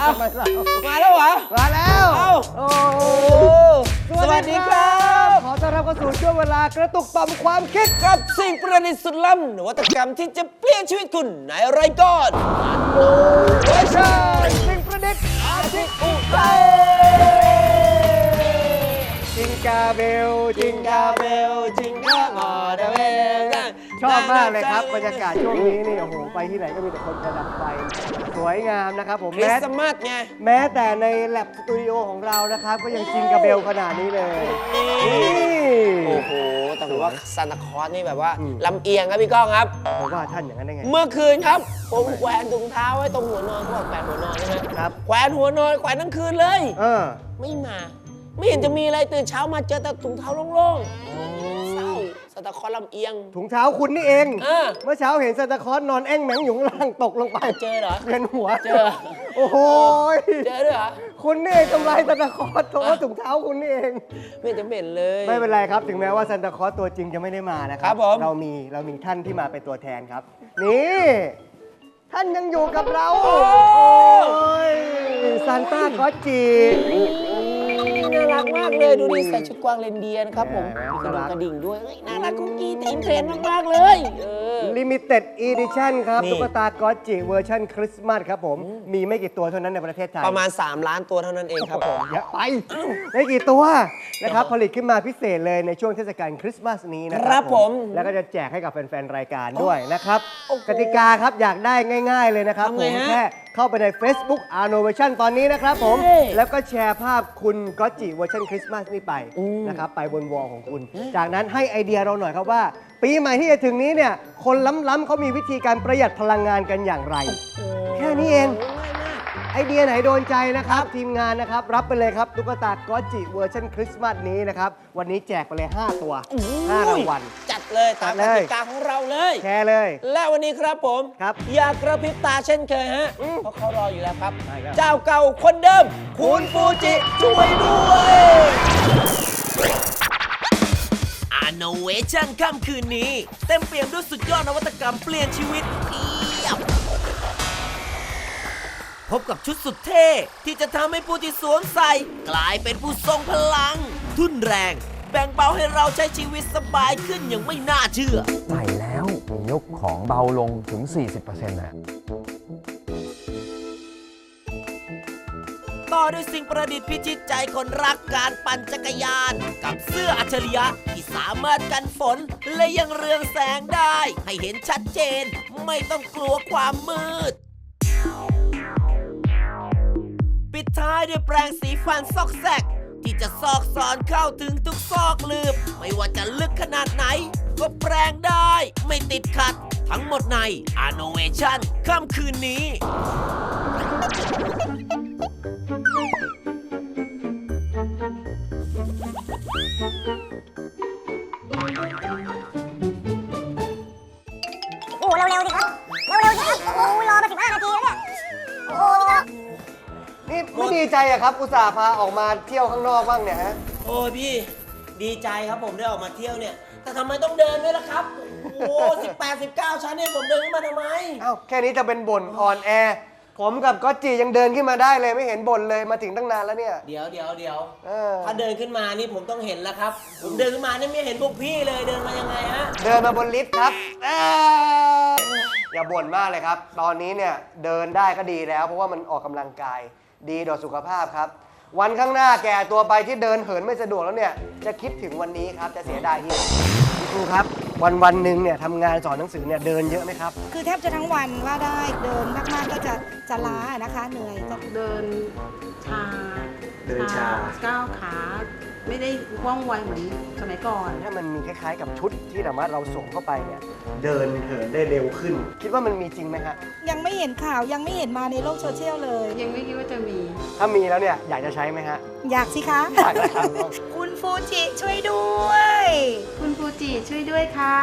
เอามาแล้วเหรอ มาแล้วเอ้าโอ้โอ้สวัสดีครับ ขอต้อนรับเข้าสู่ช่วงเวลากระตุกต่อมความคิดกับสิ่งประดิษฐ์สุดล้ำนวัตกรรมที่จะเปลี่ยนชีวิตคุณในรายการโอ้ยใช่สิ่งประดิษฐ์อาทิตย์อุทัยจิงกาเบลจิงกาเบลจิงก้าออเดเว ชอบมากเลยครับบรรยากาศช่วงนี้นี่โอ้โหไปที่ไหนก็มีแต่คนประดับไฟสวยงามนะครับผมคริแม้สต์มาสไง แม้แต่ในแลบสตูดิโอของเรานะครับก็ยังจิงกาเบลขนาดนี้เลยนี่โอ้โห แต่ผมว่าซานตาคลอสนี่แบบว่าอืมลำเอียงครับพี่ก้องครับ ผมว่าท่านอย่างนั้นได้ไง เมื่อคืนครับ ผมแขวนถุงเท้าไว้ตรงหัวนอนเขาบอกแขวนหัวนอนใช่ไหมครับ แขวนหัวนอนแขวนทั้งคืนเลย เออไม่มา ไม่เห็นจะมีอะไรตื่นเช้ามาเจอแต่ถุงเท้าโล่งๆเศร้า ซานตาคลอสลำเอียง ถุงเท้าคุณนี่เอง เออ เมื่อเช้าเห็นซานตาคลอสนอนแอ่งแหมงอยู่ข้างล่างตกลงไปเจอเหรอ เวียนหัวเจอ โอ้โหยเจอด้วยเหรอ คุณนี่เองทำลายซานตาคลอสเพราะว่าถุงเท้าคุณนี่เอง ไม่เห็นจะเป็นเลย ไม่เป็นไรครับ ถึงแม้ว่าซานตาคลอสตัวจริงจะไม่ได้มานะครัครับผม เรามีเรามีท่านที่มาเป็นตัวแทนครับ นี่ ท่านยังอยู่กับเรา โอ้ยซานต้าคอสจี น่ารักมากเลยดูดิใส่ชุดกวางเรนเดียร์นะครับผมเออมีกระดน่างรักกระดิ่งด้วยเอ้ยน่ารักกุ๊กกี้ตีมเทรนด์มากๆเลยเออลิมิเต็ดอีดิชั่นครับนี่ ตุ๊กตากอสจิเวอร์ชันคริสต์มาสครับผม มีไม่กี่ตัวเท่านั้นในประเทศไทยประมาณ 3 ล้านตัวเท่านั้นเองครับผมอย่าไป ไม่กี่ตัวนะครับ ผลิตขึ้นมาพิเศษเลยในช่วงเทศกาลคริสต์มาสนี้นะคครัรับบผมแล้วก็จะแจกให้กับแฟน ๆ รายการด้วยนะครับโอ้โหกติกาครับอยากได้ง่าย ๆ เลยนะครับทำผไงมฮะ แค่ เข้าไปใน Facebook a r n o v a t i o n ตอนนี้นะครับผมเฮ้ยแล้วก็แชร์ภาพคุณก็จิเวอร์ชันคริสต์มาสนี่ไปอืม นะครับไปบนวอลของคุณ จากนั้นให้ไอเดียเราหน่อยครับว่า ปีใหม่ที่จะถึงนี้เนี่ยคนล้ำๆเขามีวิธีการประหยัดพลังงานกันอย่างไร แค่นี้เอง ไอเดียไหนโดนใจนะครับ ทีมงานนะครับ รับไปเลยครับตุ๊กตาก็จิเวอร์ชันคริสต์มาสนี้นะครับ วันนี้แจกไปเลย 5 ตัว 5 รางวัลจัด เลยตามจักดเลยติกาของเราเลย แชร์เลย และวันนี้ครับผม ครับอย่ากระพริบตาเช่นเคยฮะอืมเพราะเขารออยู่แล้วครับได้ครับ เจ้าเก่าคนเดิม คุณฟูจิช่วยด้วยอ n นเวชั่นค่ำคืนนี้ เต็มเปี่ยมด้วยสุดยอดนวัตกรรมเปลี่ยนชีวิตเพียบ พบกับชุดสุดเท่ ที่จะทำให้ผู้ที่สวมใส่ กลายเป็นผู้ทรงพลัง ทุนแรง แบ่งเบาให้เราใช้ชีวิตสบายขึ้นอย่างไม่น่าเชื่อ ใส่แล้วยกของเบาลงถึง 40%นะต่อด้วยสิ่งประดิษฐ์พิชิตใจคนรักการปั่นจักรยาน กับเสื้ออัจฉริยะที่สามารถกันฝน และยังเรืองแสงได้ ให้เห็นชัดเจน ไม่ต้องกลัวความมืด ปิดท้ายด้วยแปรงสีฟันซอกแซก ที่จะซอกซอนเข้าถึงทุกซอกลืบไม่ว่าจะลึกขนาดไหน ก็แปลงได้ ไม่ติดขัด ทั้งหมดใน a n n o v a t i o n ค่ำคืนนี้ ดีใจอะครับอุตส่าห์พาออกมาเที่ยวข้างนอกบ้างเนี่ยฮะ โอ้ยพี่ดีใจครับผมได้ออกมาเที่ยวเนี่ย แต่ทำไมต้องเดินด้วยล่ะครับ โอ้สิบแปดสิบเก้าชั้นเนี่ยผมเดินขึ้นมาทำไม เอ้าแค่นี้จะเป็นบ่นอ่อนแอ ผมกับก็จิยังเดินขึ้นมาได้เลยไม่เห็นบ่นเลยมาถึงตั้งนานแล้วเนี่ย เดี๋ยวเดี๋ยวเดี๋ยวเออ ถ้าเดินขึ้นมานี่ผมต้องเห็นแล้วครับ ผมเดินขึ้นมานี่ไม่เห็นพวกพี่เลยเดินมายังไงฮะ เดินมาบนลิฟต์ครับเอ้ยอย่าบ่นมากเลยครับ ตอนนี้เนี่ยเดินได้ก็ดีแล้ว เพราะว่ามันออกกำลังกาย ดีต่อสุขภาพครับ วันข้างหน้าแก่ตัวไปที่เดินเหินไม่สะดวกแล้วเนี่ย จะคิดถึงวันนี้ครับ จะเสียดายที่ไหนคุณครูครับ วันวันๆหนึ่งเนี่ยทำงานสอนหนังสือเนี่ยเดินเยอะไหมครับ คือแทบจะทั้งวันว่าได้เดินมากๆก็จะจะล้านะคะ เหนื่อยก็เดินชาเดินชา ก้าวขา ไม่ได้ว่องไวเหมือนสมัยก่อน ถ้ามันมีคล้ายๆ กับชุดที่สามารถเราสวมเข้าไปเนี่ยเดินเหินได้เร็วขึ้น คิดว่ามันมีจริงไหมฮะยังไม่เห็นข่าวยังไม่เห็นมาในโลกโซเชียลเลย ยังไม่คิดว่าจะมี ถ้ามีแล้วเนี่ยอยากจะใช้ไหมฮะ อยากสิคะ อยากนะครับคุณฟูจิช่วยด้วย คุณฟูจิช่วยด้วยค่ะ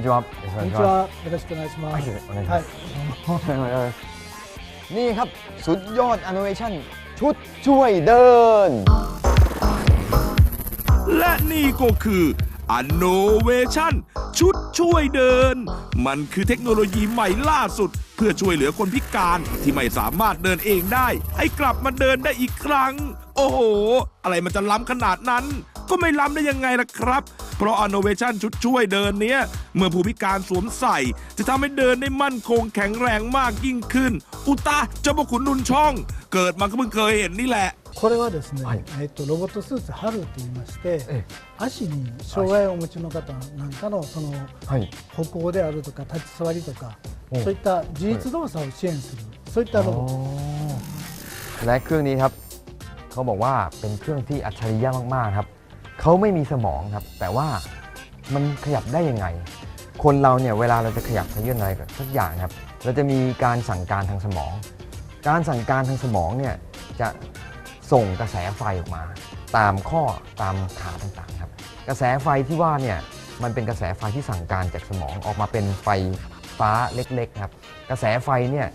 にちは。こんにちは。よろしくお願いしまはいす。お願いしますนี่ครับ สุดยอด i n n o v a t i o n ชุดช่วยเดิน และนี่ก็คือ Innovation ชุดช่วยเดิน มันคือเทคโนโลยีใหม่ล่าสุด เพื่อช่วยเหลือคนพิการที่ไม่สามารถเดินเองได้ ให้กลับมาเดินได้อีกครั้ง โอ้โห อะไรมันจะล้ำขนาดนั้น ก็ไม่ล้ำได้ยังไงล่ะครับ เพราะ Innovation ชุดช่วยเดินเนี้ย เมื่อผู้พิการสวมใส่ จะทำให้เดินได้มั่นคงแข็งแรงมากยิ่งขึ้น อุตาเจ้าพระขุนนุนช่อง เกิดมาก็เพิ่งเคยเห็นนี่แหละ これはですね、はいえっとロボットスーツ春と言いましてえ、足に障害をお持ちの方なんかのそのはい。歩行であるとか立ち座りとか、おそういった自立動作を支援する、そういったロボット。 และเครื่องนี้ครับ เขาบอกว่าเป็นเครื่องที่อัจฉริยะมาก ๆ ครับ เขาไม่มีสมองครับ แต่ว่ามันขยับได้ยังไง คนเราเนี่ยเวลาเราจะขยับขยื่นอะไรสักอย่างครับ เราจะมีการสั่งการทางสมอง การสั่งการทางสมองเนี่ยจะส่งกระแสไฟออกมา ตามข้อตามขาต่างๆครับ กระแสไฟที่ว่าเนี่ยมันเป็นกระแสไฟที่สั่งการจากสมองออกมาเป็นไฟฟ้าเล็กๆครับ กระแสไฟเนี่ย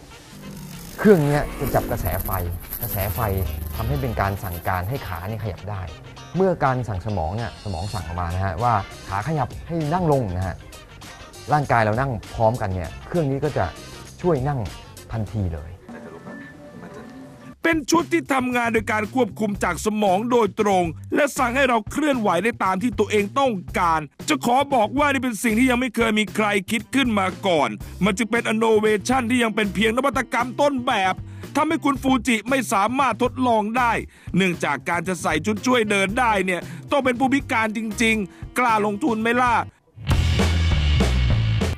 เครื่องเนี้ยจะจับกระแสไฟ กระแสไฟทำให้เป็นการสั่งการให้ขาเนี่ยขยับได้ เมื่อการสั่งสมองเนี่ยสมองสั่งออกมานะฮะว่าขาขยับให้นั่งลงนะฮะร่างกายเรานั่งพร้อมกันเนี่ยเครื่องนี้ก็จะช่วยนั่งทันทีเลย เป็นชุดที่ทำงานโดยการควบคุมจากสมองโดยตรง และสั่งให้เราเคลื่อนไหวได้ตามที่ตัวเองต้องการ จะขอบอกว่านี่เป็นสิ่งที่ยังไม่เคยมีใครคิดขึ้นมาก่อน มันจึงเป็น innovation ที่ยังเป็นเพียงนวัตกรรมต้นแบบ ทำให้คุณฟูจิไม่สามารถทดลองได้ เนื่องจากการจะใส่ชุดช่วยเดินได้เนี่ยต้องเป็นผู้พิการจริง ๆ กล้าลงทุนไหมล่ะ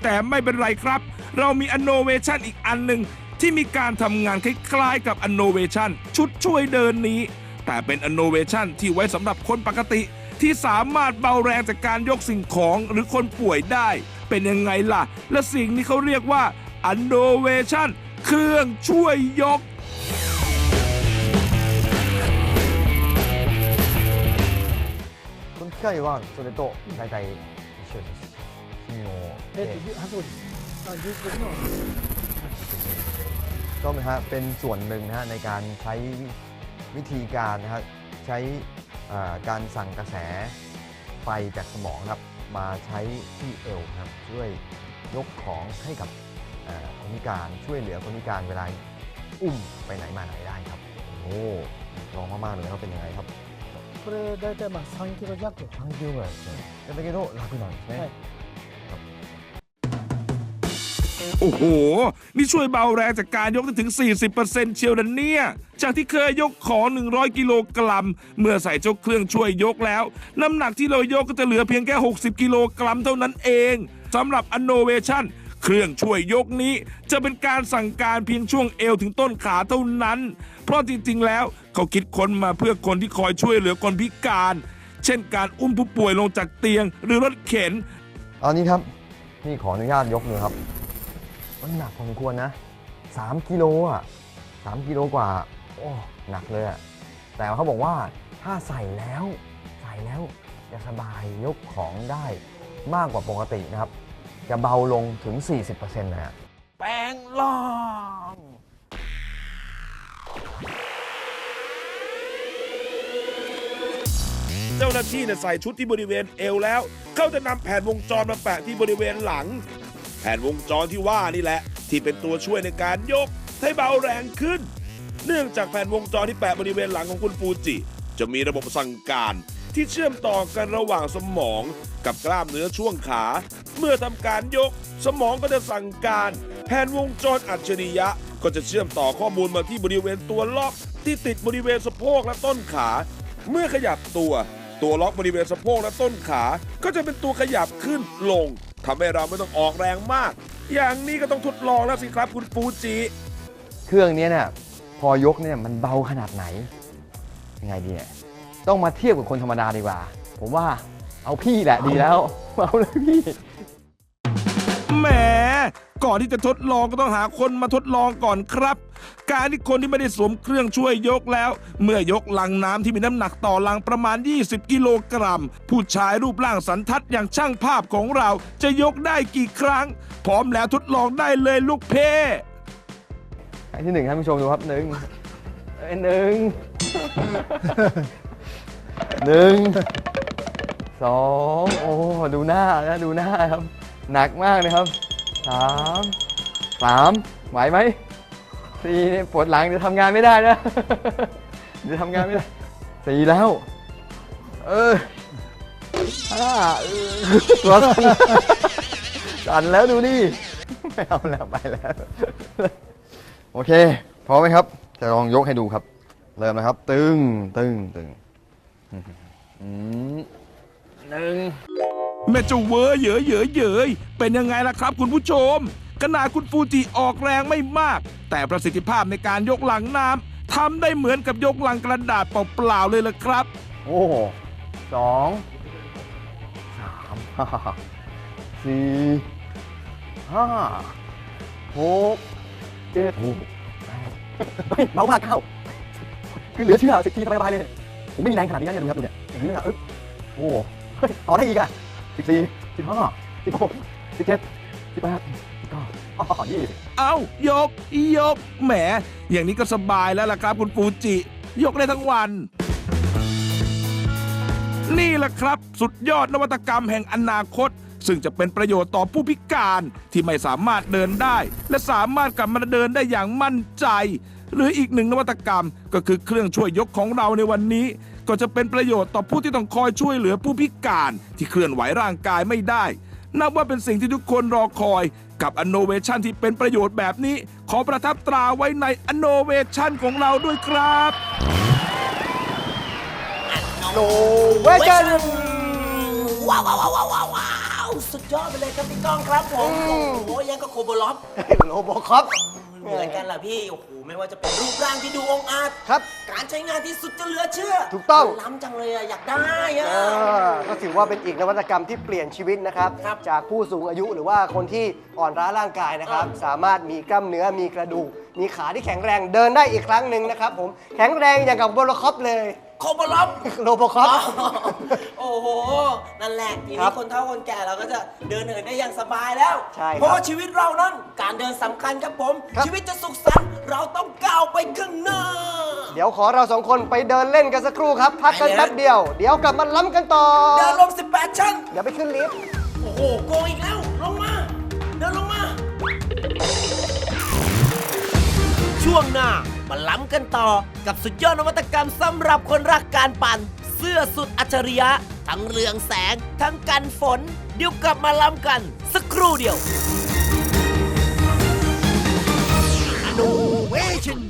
แต่ไม่เป็นไรครับ เรามี Innovation อีกอันหนึ่งที่มีการทำงานคล้ายๆกับ Innovation ชุดช่วยเดินนี้ แต่เป็น Innovation ที่ไว้สำหรับคนปกติ ที่สามารถเบาแรงจากการยกสิ่งของหรือคนป่วยได้ เป็นยังไงล่ะ และสิ่งนี้เขาเรียกว่า Innovation เครื่องช่วยยก この機械はそれと大体一緒です。君のえっと、じゅあそうです。あ技術的には ก็นะฮะเป็นส่วนหนึ่งนะฮะในการใช้วิธีการนะฮะใช้อ่าการสั่งกระแสไฟจากสมองครับ มาใช้ที่เอวครับช่วยยกของให้กับอ่า คนพิการช่วยเหลือคนพิการเวลาอุ้มไปไหนมาไหนได้ครับ โอ้ลองมากๆเลยว่าเป็นยังไงครับ これ大体まあ3キロ弱。 3キロぐらいですねだけど楽なんですね、はい โอ้โห นี่ช่วยเบาแรงจากการยกได้ถึง 40%เชียวนะเนี่ย จากที่เคยยกของ 100 กิโลกรัม เมื่อใส่เจ้าเครื่องช่วยยกแล้ว น้ำหนักที่เรายกก็จะเหลือเพียงแค่ 60 กิโลกรัมเท่านั้นเองสำหรับ Innovation เครื่องช่วยยกนี้จะเป็นการสั่งการเพียงช่วงเอวถึงต้นขาเท่านั้น เพราะจริงๆ แล้วเขาคิดค้นมาเพื่อคนที่คอยช่วยเหลือคนพิการ เช่นการอุ้มผู้ป่วยลงจากเตียงหรือรถเข็น เอานี้ครับพี่ขออนุญาตยกเลยครับ มันหนักพอสมควรนะ 3 กิโลอะ3กิโลกว่า โอ้หนักเลยอะแต่เขาบอกว่าถ้าใส่แล้ว ใส่แล้วจะสบายยกของได้มากกว่าปกตินะครับ จะเบาลงถึง 40%นะฮะแปลงล่าง เจ้าหน้าที่เนี่ยใส่ชุดที่บริเวณเอวแล้ว เขาจะนำแผ่นวงจรมาแปะที่บริเวณหลัง แผ่นวงจรที่ว่านี่แหละ ที่เป็นตัวช่วยในการยกให้เบาแรงขึ้น เนื่องจากแผ่นวงจรที่แปะบริเวณหลังของคุณฟูจิ จะมีระบบสั่งการ ที่เชื่อมต่อกันระหว่างสมองกับกล้ามเนื้อช่วงขา เมื่อทำการยก สมองก็จะสั่งการแผนวงจรอัจฉริยะ ก็จะเชื่อมต่อข้อมูลมาที่บริเวณตัวล็อก ที่ติดบริเวณสะโพกและต้นขา เมื่อขยับตัว ตัวล็อกบริเวณสะโพกและต้นขา ก็จะเป็นตัวขยับขึ้นลงทำให้เราไม่ต้องออกแรงมาก อย่างนี้ก็ต้องทดลองแล้วสิครับคุณฟูจิ เครื่องเนี้ยเนี่ยพอยกเนี่ยมันเบาขนาดไหนยังไงดีเนี่ย ต้องมาเทียบกับคนธรรมดาดีกว่า ผมว่าเอาพี่แหละดีแล้ว เอาเลยพี่แหมก่อนที่จะทดลองก็ต้องหาคนมาทดลองก่อนครับ การที่คนที่ไม่ได้สวมเครื่องช่วยยกแล้ว เมื่อยกลังน้ำที่มีน้ำหนักต่อลังประมาณ 20 กิโลกรัม ผู้ชายรูปร่างสันทัดอย่างช่างภาพของเราจะยกได้กี่ครั้ง พร้อมแล้วทดลองได้เลยลูกเพ่ครั้งที่หนึ่งท่านผู้ชมดูครับหนึ่งเอ้ยหนึ่ง หนึ่งสองโอ้ดูหน้านะดูหน้าครับ หนักมากนะครับสามสามไหวไหมสี่เนี่ยปวดหลังเดี๋ยวทำงานไม่ได้นะเดี๋ยวทำงานไม่ได้สี่แล้ว เออห้าตัวสั่นสั่นแล้วดูนี่ไม่เอาแล้วไปแล้ว โอเคพร้อมไหมครับ จะลองยกให้ดูครับ เริ่มนะครับ ตึงตึงตึง หนึ่งแม่เจะเวอเหยอเหยอเหยยเป็นยังไงล่ะครับคุณผู้ชม ขนาดคุณฟูจิออกแรงไม่มาก แต่ประสิทธิภาพในการยกหลังน้ำทำได้เหมือนกับยกหลังกระดาษเปล่าๆเลยล่ะครับ โอ้โหสองสามห้าสี่ห้าหกเจ็ดโอ้โหแปดเฮ้ยเบามากเก้าคือเหลือเชื่อสิบทีสบายๆเลย ผมไม่มีแรงขนาดนี้นะเนี่ยดูครับดูเนี่ยอย่างนี้นะอึ๊บโอ้โหเฮ้ยต่อได้อีกอะสิบสี่สิบห้าสิบหกสิบเจ็ดสิบแปดสิบเก้าอ๋อยี่สิบเอ้ายกยกแหม อย่างนี้ก็สบายแล้วล่ะครับคุณฟูจิ ยกได้ทั้งวัน นี่แหละครับ สุดยอดนวัตกรรมแห่งอนาคต ซึ่งจะเป็นประโยชน์ต่อผู้พิการที่ไม่สามารถเดินได้ และสามารถกลับมาเดินได้อย่างมั่นใจ หรืออีกหนึ่งนวัตกรรม ก็คือเครื่องช่วยยกของเราในวันนี้ ก็จะเป็นประโยชน์ต่อผู้ที่ต้องคอยช่วยเหลือผู้พิการที่เคลื่อนไหวร่างกายไม่ได้ นับว่าเป็นสิ่งที่ทุกคนรอคอย กับ o นโนเวชันที่เป็นประโยชน์แบบนี้ ขอประทับตราไว้ใน o นโนเวชันของเราด้วยครับโนเวชันว้าวว้าวว้าวว้าวว้าวว้าวสุดยอดไปเลยครับพี่ก้องครับผมโอ้โหยังก็โคโบล็อปโลโบคอป เหมือนกันล่ะพี่ โอ้โห ไม่ว่าจะเป็นรูปร่างที่ดูองอาจครับ การใช้งานที่สุดจะเหลือเชื่อถูกต้องล้ำจังเลยอะอยากได้อะเออก็ถือว่าเป็นอีกนวัตกรรมที่เปลี่ยนชีวิตนะครับ ครับจากผู้สูงอายุหรือว่าคนที่อ่อนล้าร่างกายนะครับครับ สามารถมีกล้ามเนื้อมีกระดูก มีขาที่แข็งแรงเดินได้อีกครั้งหนึ่งนะครับผมแข็งแรงอย่างกับโบโลคอปเลย โคโบล็อปโลโบคอป โอ้โห นั่นแหละทีครันี้บคนเฒ่าคนแก่เราก็จะเดินเหินได้อย่างสบายแล้ว ใช่ครับเพราะว่าชีวิตเรานั้นการเดินสำคัญครับผม ครับ ชีวิตจะสุขสันต์เราต้องก้าวไปข้างหน้า เดี๋ยวขอเราสองคนไปเดินเล่นกันสักครู่ครับ พักกันไปเลย แป๊บเดียว เดี๋ยวกลับมาล้ำกันต่อ เดินลง 18 ชั้น เดี๋ยวไปขึ้นลิฟต์ โอ้โห โกงอีกแล้ว ลงมา เดินลงมา ช่วงหน้า มาล้ำกันต่อกับสุดยอดนวัตกรรมสำหรับคนรักการปั่น เสื้อสุดอัจฉริยะ ทั้งเรืองแสง ทั้งกันฝน เดี๋ยวกลับมาล้ำกัน สักครู่เดียว Innovation